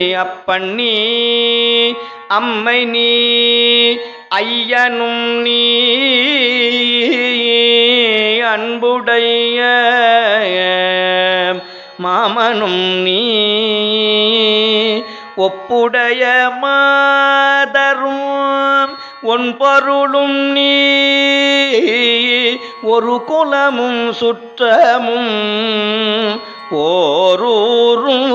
அப்பண்ணி அம்மை நீ ஐயனும் நீ அன்புடைய மாமனும் நீ ஒப்புடைய மாதரும் ஒன் பொருளும் நீ ஒரு குலமும் சுற்றமும் ஓரூரும்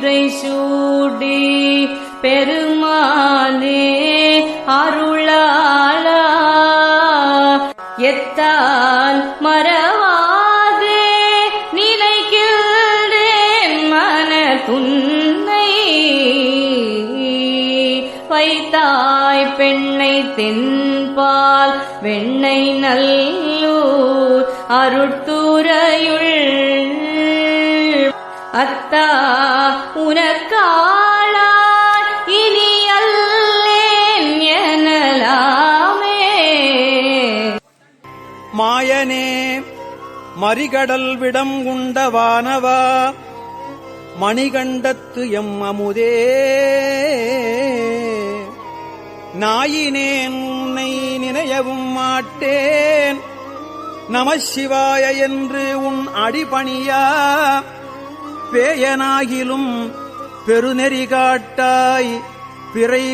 பிதை சூடி பெருமானே அருளாளா. எத்தான் மறவாதே நினைக்கின்றேன் மன துன்னை. வைத்தாய் பெண்ணை தென்பால் வெண்ணை நல்லூர் அருட்துறையுள் அத்தா உனக்காளா இனி அல்லேன் எனலாமே மாயனே மறிகடல் விடம் உண்ட வானவா மணிகண்டத்து எம் அமுதே. நாயினேன் உன்னை நினையவும் மாட்டேன். நமசிவாய என்று உன் அடிபணியா பேயனாகிலும் பெருநெறி காட்டாய் பிறை